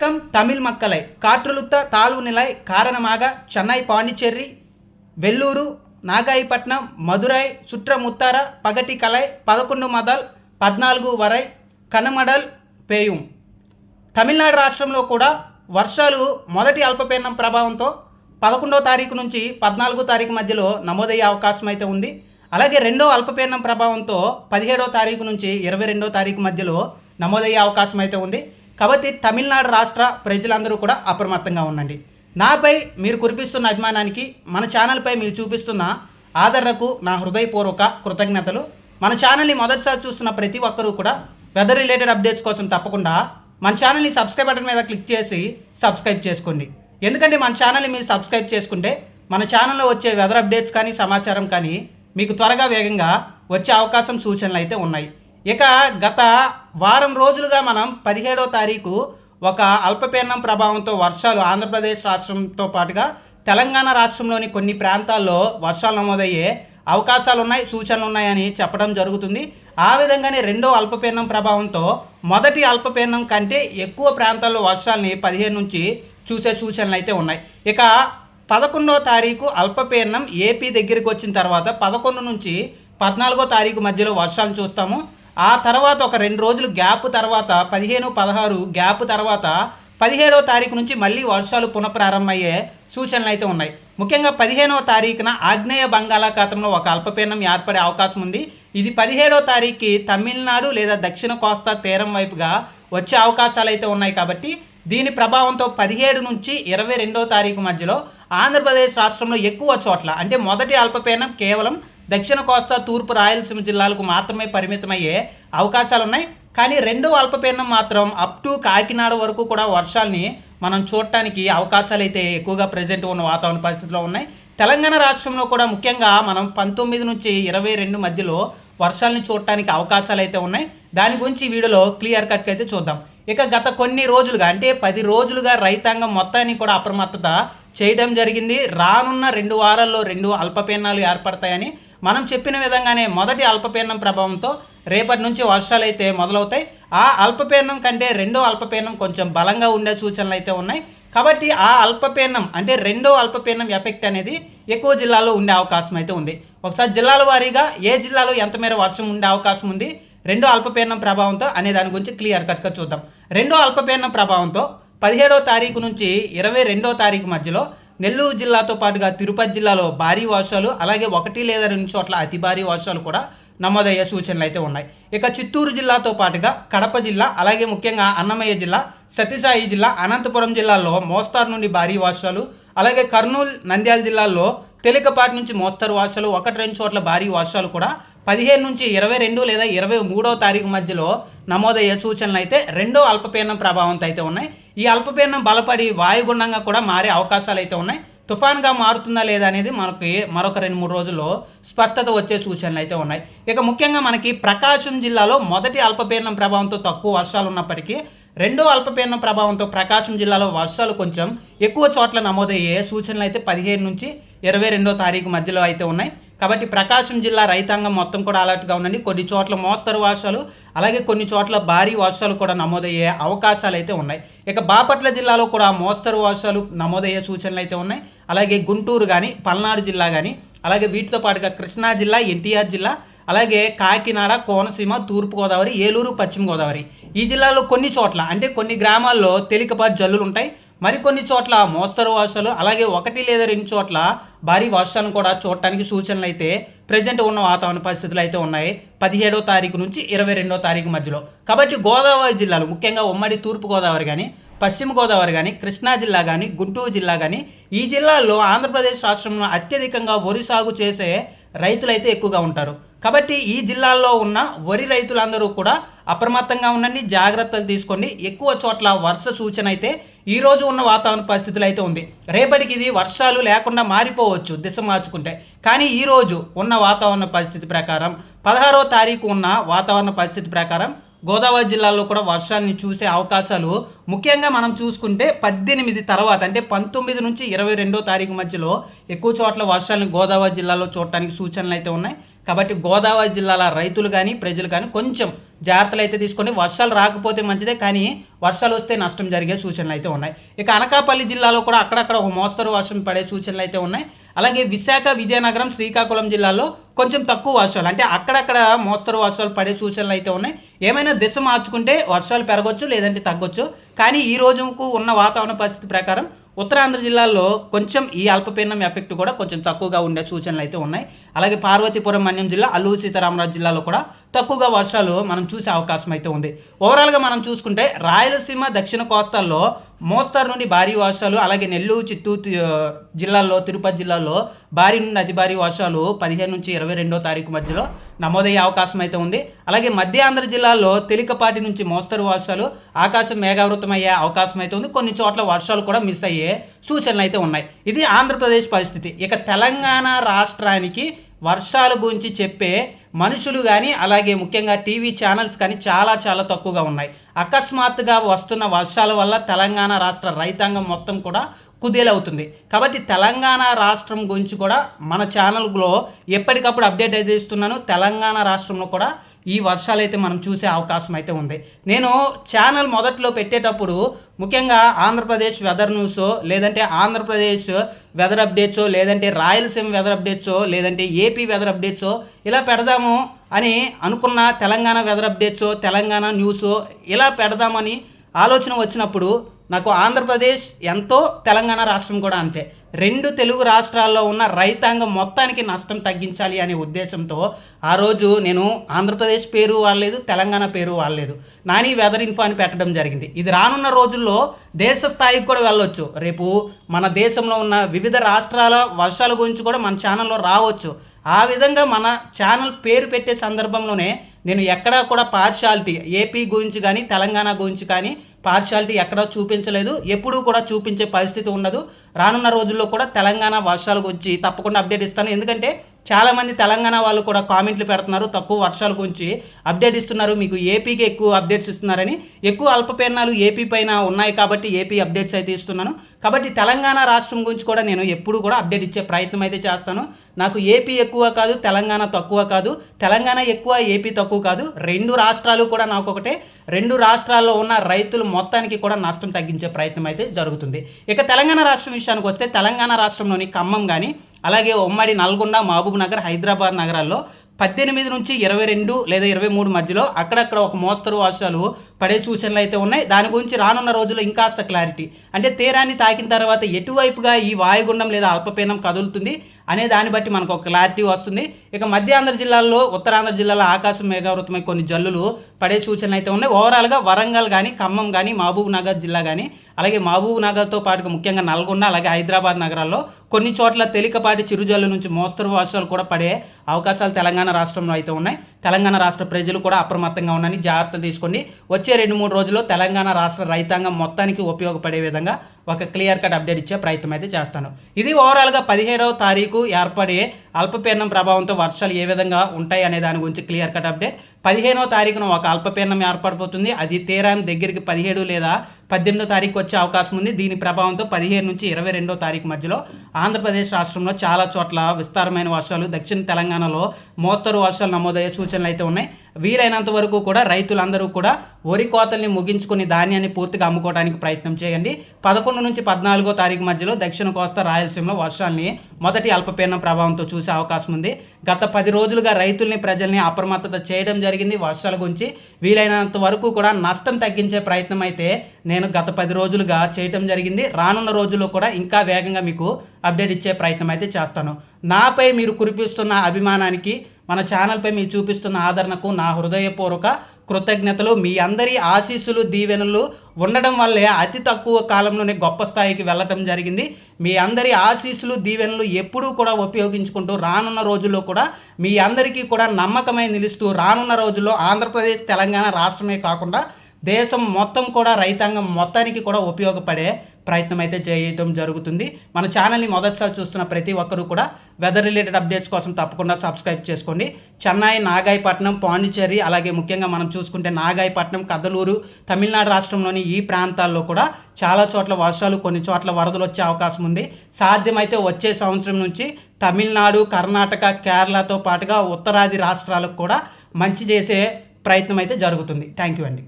வணக்கம் தமிழ் மக்களை காற்றழுத்த தாழ்வு நிலை காரணமாக சென்னை பாண்டிச்சேரி வெள்ளூரு நாகாயிப்பட்டினம் மதுரை పగటి பகட்டிக்கலை పదకొండు మదల్ పద్నాలుగు వరై కనమడల్ పేయుం. తమిళనాడు రాష్ట్రంలో కూడా వర్షాలు మొదటి అల్పపీడనం ప్రభావంతో పదకొండో తారీఖు నుంచి పద్నాలుగో తారీఖు మధ్యలో నమోదయ్యే అవకాశం అయితే ఉంది. అలాగే రెండో అల్పపీడనం ప్రభావంతో పదిహేడో తారీఖు నుంచి ఇరవై రెండో తారీఖు మధ్యలో నమోదయ్యే అవకాశం అయితే ఉంది. కాబట్టి తమిళనాడు రాష్ట్ర ప్రజలందరూ కూడా అప్రమత్తంగా ఉండండి. నాపై మీరు కురిపిస్తున్న అభిమానానికి మన ఛానల్పై మీరు చూపిస్తున్న ఆదరణకు నా హృదయపూర్వక కృతజ్ఞతలు. మన ఛానల్ని మొదటిసారి చూస్తున్న ప్రతి ఒక్కరూ కూడా వెదర్ రిలేటెడ్ అప్డేట్స్ కోసం తప్పకుండా మన ఛానల్ని సబ్స్క్రైబ్ బటన్ మీద క్లిక్ చేసి సబ్స్క్రైబ్ చేసుకోండి. ఎందుకంటే మన ఛానల్ని మీరు సబ్స్క్రైబ్ చేసుకుంటే మన ఛానల్లో వచ్చే వెదర్ అప్డేట్స్ కానీ సమాచారం కానీ మీకు త్వరగా వేగంగా వచ్చే అవకాశం సూచనలు అయితే ఉన్నాయి. ఇక గత వారం రోజులుగా మనం పదిహేడో తారీఖు ఒక అల్పపీడనం ప్రభావంతో వర్షాలు ఆంధ్రప్రదేశ్ రాష్ట్రంతో పాటుగా తెలంగాణ రాష్ట్రంలోని కొన్ని ప్రాంతాల్లో వర్షాలు నమోదయ్యే అవకాశాలు ఉన్నాయి సూచనలు ఉన్నాయని చెప్పడం జరుగుతుంది. ఆ విధంగానే రెండో అల్పపీడనం ప్రభావంతో మొదటి అల్పపీడనం కంటే ఎక్కువ ప్రాంతాల్లో వర్షాలని పదిహేను నుంచి చూసే సూచనలు అయితే ఉన్నాయి. ఇక పదకొండో తారీఖు అల్పపీడనం ఏపీ దగ్గరికి వచ్చిన తర్వాత పదకొండు నుంచి పద్నాలుగో తారీఖు మధ్యలో వర్షాలు చూస్తాము. ఆ తర్వాత ఒక రెండు రోజులు గ్యాప్ తర్వాత పదిహేను పదహారు గ్యాప్ తర్వాత పదిహేడవ తారీఖు నుంచి మళ్ళీ వర్షాలు పునఃప్రారంభమయ్యే సూచనలు అయితే ఉన్నాయి. ముఖ్యంగా పదిహేనవ తారీఖున ఆగ్నేయ బంగాళాఖాతంలో ఒక అల్పపీడనం ఏర్పడే అవకాశం ఉంది. ఇది పదిహేడవ తారీఖుకి తమిళనాడు లేదా దక్షిణ కోస్తా తీరం వైపుగా వచ్చే అవకాశాలు అయితే ఉన్నాయి కాబట్టి దీని ప్రభావంతో పదిహేడు నుంచి ఇరవై రెండవ తారీఖు మధ్యలో ఆంధ్రప్రదేశ్ రాష్ట్రంలో ఎక్కువ చోట్ల అంటే మొదటి అల్పపీడనం కేవలం దక్షిణ కోస్తా తూర్పు రాయలసీమ జిల్లాలకు మాత్రమే పరిమితమయ్యే అవకాశాలు ఉన్నాయి కానీ రెండో అల్పపీడనం మాత్రం అప్ టు కాకినాడ వరకు కూడా వర్షాల్ని మనం చూడటానికి అవకాశాలు అయితే ఎక్కువగా ప్రజెంట్ ఉన్న వాతావరణ పరిస్థితుల్లో ఉన్నాయి. తెలంగాణ రాష్ట్రంలో కూడా ముఖ్యంగా మనం పంతొమ్మిది నుంచి ఇరవై రెండు మధ్యలో వర్షాలని చూడటానికి అవకాశాలు అయితే ఉన్నాయి. దాని గురించి ఈ వీడియోలో క్లియర్ కట్గా అయితే చూద్దాం. ఇక గత కొన్ని రోజులుగా అంటే పది రోజులుగా రైతాంగం మొత్తాన్ని కూడా అప్రమత్తత చేయడం జరిగింది. రానున్న రెండు వారాల్లో రెండు అల్పపీడనాలు ఏర్పడతాయని మనం చెప్పిన విధంగానే మొదటి అల్పపీడనం ప్రభావంతో రేపటి నుంచి వర్షాలు అయితే మొదలవుతాయి. ఆ అల్పపీడనం కంటే రెండో అల్పపీడనం కొంచెం బలంగా ఉండే సూచనలు అయితే ఉన్నాయి. కాబట్టి ఆ అల్పపీడనం అంటే రెండో అల్పపీడనం ఎఫెక్ట్ అనేది ఎక్కువ జిల్లాలో ఉండే అవకాశం అయితే ఉంది. ఒకసారి జిల్లాల వారీగా ఏ జిల్లాలో ఎంత మేర వర్షం ఉండే అవకాశం ఉంది? రెండో అల్పపీడనం ప్రభావంతో అనే దాని గురించి క్లియర్ కట్గా చూద్దాం. రెండో అల్పపీడనం ప్రభావంతో పదిహేడో తారీఖు నుంచి ఇరవై రెండో తారీఖు మధ్యలో నెల్లూరు జిల్లాతో పాటుగా తిరుపతి జిల్లాలో భారీ వర్షాలు అలాగే ఒకటి లేదా రెండు చోట్ల అతి భారీ వర్షాలు కూడా నమోదయ్యే సూచనలు అయితే ఉన్నాయి. ఇక చిత్తూరు జిల్లాతో పాటుగా కడప జిల్లా అలాగే ముఖ్యంగా అన్నమయ్య జిల్లా సత్యసాయి జిల్లా అనంతపురం జిల్లాల్లో మోస్తారు నుండి భారీ వర్షాలు అలాగే కర్నూలు నంద్యాల జిల్లాల్లో తేలికపాటి నుంచి మోస్తరు వర్షాలు ఒకటి రెండు చోట్ల భారీ వర్షాలు కూడా పదిహేను నుంచి ఇరవై రెండు లేదా ఇరవై మూడో తారీఖు మధ్యలో నమోదయ్యే సూచనలు అయితే రెండో అల్పపీడనం ప్రభావంతో అయితే ఉన్నాయి. ఈ అల్పపీడనం బలపడి వాయుగుండంగా కూడా మారే అవకాశాలు అయితే ఉన్నాయి. తుఫాన్గా మారుతుందా లేదా అనేది మనకి మరొక రెండు మూడు రోజుల్లో స్పష్టత వచ్చే సూచనలు అయితే ఉన్నాయి. ఇక ముఖ్యంగా మనకి ప్రకాశం జిల్లాలో మొదటి అల్పపీడనం ప్రభావంతో తక్కువ వర్షాలు ఉన్నప్పటికీ రెండో అల్పపీడనం ప్రభావంతో ప్రకాశం జిల్లాలో వర్షాలు కొంచెం ఎక్కువ చోట్ల నమోదయ్యే సూచనలు అయితే పదిహేను నుంచి ఇరవై రెండో తారీఖు మధ్యలో అయితే ఉన్నాయి. కాబట్టి ప్రకాశం జిల్లా రైతాంగం మొత్తం కూడా అలర్ట్గా ఉండండి కొన్ని చోట్ల మోస్తరు వర్షాలు అలాగే కొన్ని చోట్ల భారీ వర్షాలు కూడా నమోదయ్యే అవకాశాలు అయితే ఉన్నాయి. ఇక బాపట్ల జిల్లాలో కూడా మోస్తరు వర్షాలు నమోదయ్యే సూచనలు అయితే ఉన్నాయి. అలాగే గుంటూరు కానీ పల్నాడు జిల్లా కానీ అలాగే వీటితో పాటుగా కృష్ణా జిల్లా ఎన్టీఆర్ జిల్లా అలాగే కాకినాడ కోనసీమ తూర్పుగోదావరి ఏలూరు పశ్చిమ గోదావరి ఈ జిల్లాలో కొన్ని చోట్ల అంటే కొన్ని గ్రామాల్లో తేలికపాటి జల్లులు ఉంటాయి. మరికొన్ని చోట్ల మోస్తరు వర్షాలు అలాగే ఒకటి లేదా రెండు చోట్ల భారీ వర్షాలను కూడా చూడటానికి సూచనలు అయితే ప్రజెంట్ ఉన్న వాతావరణ పరిస్థితులు అయితే ఉన్నాయి. పదిహేడో తారీఖు నుంచి ఇరవై రెండో తారీఖు మధ్యలో. కాబట్టి గోదావరి జిల్లాలు ముఖ్యంగా ఉమ్మడి తూర్పు గోదావరి కానీ పశ్చిమ గోదావరి కానీ కృష్ణా జిల్లా కానీ గుంటూరు జిల్లా కానీ ఈ జిల్లాల్లో ఆంధ్రప్రదేశ్ రాష్ట్రంలో అత్యధికంగా వరి సాగు చేసే రైతులైతే ఎక్కువగా ఉంటారు. కాబట్టి ఈ జిల్లాల్లో ఉన్న వరి రైతులందరూ కూడా అప్రమత్తంగా ఉండండి జాగ్రత్తలు తీసుకోండి. ఎక్కువ చోట్ల వర్ష సూచన అయితే ఈ రోజు ఉన్న వాతావరణ పరిస్థితులు అయితే ఉంది. రేపటికి ఇది వర్షాలు లేకుండా మారిపోవచ్చు దిశ మార్చుకుంటే. కానీ ఈ రోజు ఉన్న వాతావరణ పరిస్థితి ప్రకారం పదహారో తారీఖు ఉన్న వాతావరణ పరిస్థితి ప్రకారం గోదావరి జిల్లాలో కూడా వర్షాన్ని చూసే అవకాశాలు ముఖ్యంగా మనం చూసుకుంటే పద్దెనిమిది తర్వాత అంటే పంతొమ్మిది నుంచి ఇరవై రెండో తారీఖు మధ్యలో ఎక్కువ చోట్ల వర్షాలను గోదావరి జిల్లాలో చూడటానికి సూచనలు అయితే ఉన్నాయి. కాబట్టి గోదావరి జిల్లాల రైతులు కానీ ప్రజలు కానీ కొంచెం జాగ్రత్తలు అయితే తీసుకొని వర్షాలు రాకపోతే మంచిదే కానీ వర్షాలు వస్తే నష్టం జరిగే సూచనలు అయితే ఉన్నాయి. ఇక అనకాపల్లి జిల్లాలో కూడా అక్కడక్కడ ఒక మోస్తరు వర్షం పడే సూచనలు అయితే ఉన్నాయి. అలాగే విశాఖ విజయనగరం శ్రీకాకుళం జిల్లాలో కొంచెం తక్కువ వర్షాలు అంటే అక్కడక్కడ మోస్తరు వర్షాలు పడే సూచనలు అయితే ఉన్నాయి. ఏమైనా దిశ మార్చుకుంటే వర్షాలు పెరగొచ్చు లేదంటే తగ్గొచ్చు కానీ ఈ రోజుకు ఉన్న వాతావరణ పరిస్థితి ప్రకారం ఉత్తరాంధ్ర జిల్లాలో కొంచెం ఈ అల్పపీడనం ఎఫెక్ట్ కూడా కొంచెం తక్కువగా ఉండే సూచనలు అయితే ఉన్నాయి. అలాగే పార్వతీపురం మన్యం జిల్లా అల్లూరు సీతారామరాజు జిల్లాలో కూడా తక్కువగా వర్షాలు మనం చూసే అవకాశం అయితే ఉంది. ఓవరాల్గా మనం చూసుకుంటే రాయలసీమ దక్షిణ కోస్తాల్లో మోస్తారు నుండి భారీ వర్షాలు అలాగే నెల్లూరు చిత్తూరు జిల్లాల్లో తిరుపతి జిల్లాలో భారీ నుండి అతి భారీ వర్షాలు పదిహేను నుంచి ఇరవై రెండో తారీఖు మధ్యలో నమోదయ్యే అవకాశం అయితే ఉంది. అలాగే మధ్య ఆంధ్ర జిల్లాలో తేలికపాటి నుంచి మోస్తరు వర్షాలు ఆకాశం మేఘావృతమయ్యే అవకాశం అయితే ఉంది. కొన్ని చోట్ల వర్షాలు కూడా మిస్ అయ్యే సూచనలు అయితే ఉన్నాయి. ఇది ఆంధ్రప్రదేశ్ పరిస్థితి. ఇక తెలంగాణ రాష్ట్రానికి వర్షాల గురించి చెప్పే మనుషులు కానీ అలాగే ముఖ్యంగా టీవీ ఛానల్స్ కానీ చాలా చాలా తక్కువగా ఉన్నాయి. అకస్మాత్తుగా వస్తున్న వర్షాల వల్ల తెలంగాణ రాష్ట్ర రైతాంగం మొత్తం కూడా కుదేలవుతుంది. కాబట్టి తెలంగాణ రాష్ట్రం గురించి కూడా మన ఛానల్లో ఎప్పటికప్పుడు అప్డేట్ అయితే ఇస్తున్నాను. తెలంగాణ రాష్ట్రంలో కూడా ఈ వర్షాలు అయితే మనం చూసే అవకాశం అయితే ఉంది. నేను ఛానల్ మొదట్లో పెట్టేటప్పుడు ముఖ్యంగా ఆంధ్రప్రదేశ్ వెదర్ న్యూస్ లేదంటే ఆంధ్రప్రదేశ్ వెదర్ అప్డేట్స్ లేదంటే రాయలసీమ వెదర్ అప్డేట్స్ లేదంటే ఏపీ వెదర్ అప్డేట్స్ ఇలా పెడదాము అని అనుకున్న Telangana weather updates Telangana news ఇలా పెడదామని ఆలోచన వచ్చినప్పుడు నాకు ఆంధ్రప్రదేశ్ ఎంతో తెలంగాణ రాష్ట్రం కూడా అంతే. రెండు తెలుగు రాష్ట్రాల్లో ఉన్న రైతాంగం మొత్తానికి నష్టం తగ్గించాలి అనే ఉద్దేశంతో ఆ రోజు నేను ఆంధ్రప్రదేశ్ పేరు వాడలేదు తెలంగాణ పేరు వాడలేదు. నాని వెదర్ ఇన్ఫో అని పెట్టడం జరిగింది. ఇది రానున్న రోజుల్లో దేశ స్థాయికి కూడా వెళ్ళొచ్చు. రేపు మన దేశంలో ఉన్న వివిధ రాష్ట్రాల వర్షాల గురించి కూడా మన ఛానల్లో రావచ్చు. ఆ విధంగా మన ఛానల్ పేరు పెట్టే సందర్భంలోనే నేను ఎక్కడా కూడా పార్షాలిటీ ఏపీ గురించి కానీ తెలంగాణ గురించి కానీ పార్షాలిటీ ఎక్కడా చూపించలేదు ఎప్పుడూ కూడా చూపించే పరిస్థితి ఉండదు. రానున్న రోజుల్లో కూడా తెలంగాణ వర్షాల గురించి తప్పకుండా అప్డేట్ ఇస్తాను. ఎందుకంటే చాలామంది తెలంగాణ వాళ్ళు కూడా కామెంట్లు పెడుతున్నారు తక్కువ వర్షాల గురించి అప్డేట్ ఇస్తున్నారు మీకు ఏపీకి ఎక్కువ అప్డేట్స్ ఇస్తున్నారని. ఎక్కువ అల్పపీడనాలు ఏపీ పైన ఉన్నాయి కాబట్టి ఏపీ అప్డేట్స్ అయితే ఇస్తున్నాను. కాబట్టి తెలంగాణ రాష్ట్రం గురించి కూడా నేను ఎప్పుడు కూడా అప్డేట్ ఇచ్చే ప్రయత్నం అయితే చేస్తాను. నాకు ఏపీ ఎక్కువ కాదు తెలంగాణ తక్కువ కాదు తెలంగాణ ఎక్కువ ఏపీ తక్కువ కాదు. రెండు రాష్ట్రాలు కూడా నాకు ఒకటే. రెండు రాష్ట్రాల్లో ఉన్న రైతులు మొత్తానికి కూడా నష్టం తగ్గించే ప్రయత్నం అయితే జరుగుతుంది. ఇక తెలంగాణ రాష్ట్రం విషయానికి వస్తే తెలంగాణ రాష్ట్రంలోని ఖమ్మం కానీ అలాగే ఉమ్మడి నల్గొండ మహబూబ్ నగర్ హైదరాబాద్ నగరాల్లో పద్దెనిమిది నుంచి ఇరవై రెండు లేదా ఇరవై మూడు మధ్యలో అక్కడక్కడ ఒక మోస్తరు వర్షాలు పడే సూచనలు అయితే ఉన్నాయి. దాని గురించి రానున్న రోజుల్లో ఇంకాస్త క్లారిటీ. అంటే తీరాన్ని తాకిన తర్వాత ఎటువైపుగా ఈ వాయుగుండం లేదా అల్పపీనం కదులుతుంది అనే దాన్ని బట్టి మనకు ఒక క్లారిటీ వస్తుంది. ఇక మధ్య ఆంధ్ర జిల్లాల్లో ఉత్తరాంధ్ర జిల్లాలో ఆకాశం మేఘావృతమై కొన్ని జల్లులు పడే సూచనలు అయితే ఉన్నాయి. ఓవరాల్గా వరంగల్ కానీ ఖమ్మం కానీ మహబూబ్ నగర్ జిల్లా కానీ అలాగే మహబూబ్ నగర్తో పాటుగా ముఖ్యంగా నల్గొండ అలాగే హైదరాబాద్ నగరాల్లో కొన్ని చోట్ల తేలికపాటి చిరుజల్లు నుంచి మోస్తరు వర్షాలు కూడా పడే అవకాశాలు తెలంగాణ రాష్ట్రంలో అయితే ఉన్నాయి. తెలంగాణ రాష్ట్ర ప్రజలు కూడా అప్రమత్తంగా ఉన్నారని జాగ్రత్తలు తీసుకోండి వచ్చే రెండు మూడు రోజుల్లో తెలంగాణ రాష్ట్ర రైతాంగం మొత్తానికి ఉపయోగపడే విధంగా ఒక క్లియర్ కట్ అప్డేట్ ఇచ్చే ప్రయత్నం అయితే చేస్తాను. ఇది ఓవరాల్గా పదిహేడవ తారీఖు ఏర్పడే అల్పపీడనం ప్రభావంతో వర్షాలు ఏ విధంగా ఉంటాయి అనే దాని గురించి క్లియర్ కట్ అప్డేట్. పదిహేనవ తారీఖున ఒక అల్పపీడనం ఏర్పడబోతుంది. అది తీరాన్ని దగ్గరికి పదిహేడు లేదా పద్దెనిమిదో తారీఖు వచ్చే అవకాశం ఉంది. దీని ప్రభావంతో పదిహేను నుంచి ఇరవై రెండో తారీఖు మధ్యలో ఆంధ్రప్రదేశ్ రాష్ట్రంలో చాలా చోట్ల విస్తారమైన వర్షాలు దక్షిణ తెలంగాణలో మోస్తరు వర్షాలు నమోదయ్యే సూచనలు అయితే ఉన్నాయి. వీలైనంత వరకు కూడా రైతులందరూ కూడా వరి కోతల్ని ముగించుకుని ధాన్యాన్ని పూర్తిగా అమ్ముకోవడానికి ప్రయత్నం చేయండి. పదకొండు నుంచి పద్నాలుగో తారీఖు మధ్యలో దక్షిణ కోస్తా రాయలసీమలో వర్షాల్ని మొదటి అల్పపీడనం ప్రభావంతో చూసే అవకాశం ఉంది. గత పది రోజులుగా రైతుల్ని ప్రజల్ని అప్రమత్తత చేయడం జరిగింది. వర్షాల గురించి వీలైనంత వరకు కూడా నష్టం తగ్గించే ప్రయత్నం అయితే నేను గత పది రోజులుగా చేయటం జరిగింది. రానున్న రోజుల్లో కూడా ఇంకా వేగంగా మీకు అప్డేట్ ఇచ్చే ప్రయత్నం అయితే చేస్తాను. నాపై మీరు కురిపిస్తున్న అభిమానానికి మన ఛానల్పై మీరు చూపిస్తున్న ఆదరణకు నా హృదయపూర్వక కృతజ్ఞతలు. మీ అందరి ఆశీస్సులు దీవెనలు ఉండడం వల్లే అతి తక్కువ కాలంలోనే గొప్ప స్థాయికి వెళ్ళటం జరిగింది. మీ అందరి ఆశీస్సులు దీవెనలు ఎప్పుడూ కూడా ఉపయోగించుకుంటూ రానున్న రోజుల్లో కూడా మీ అందరికీ కూడా నమ్మకమై నిలుస్తూ రానున్న రోజుల్లో ఆంధ్రప్రదేశ్ తెలంగాణ రాష్ట్రమే కాకుండా దేశం మొత్తం కూడా రైతాంగం మొత్తానికి కూడా ఉపయోగపడే ప్రయత్నం అయితే చేయటం జరుగుతుంది. మన ఛానల్ని మొదటిసారి చూస్తున్న ప్రతి ఒక్కరూ కూడా వెదర్ రిలేటెడ్ అప్డేట్స్ కోసం తప్పకుండా సబ్స్క్రైబ్ చేసుకోండి. చెన్నై నాగాయపట్నం పాండిచ్చేరి అలాగే ముఖ్యంగా మనం చూసుకుంటే నాగాయపట్నం కదలూరు తమిళనాడు రాష్ట్రంలోని ఈ ప్రాంతాల్లో కూడా చాలా చోట్ల వర్షాలు కొన్ని చోట్ల వరదలు వచ్చే అవకాశం ఉంది. సాధ్యమైతే వచ్చే సంవత్సరం నుంచి తమిళనాడు కర్ణాటక కేరళతో పాటుగా ఉత్తరాది రాష్ట్రాలకు కూడా మంచి చేసే ప్రయత్నం అయితే జరుగుతుంది. థ్యాంక్ యూ అండి.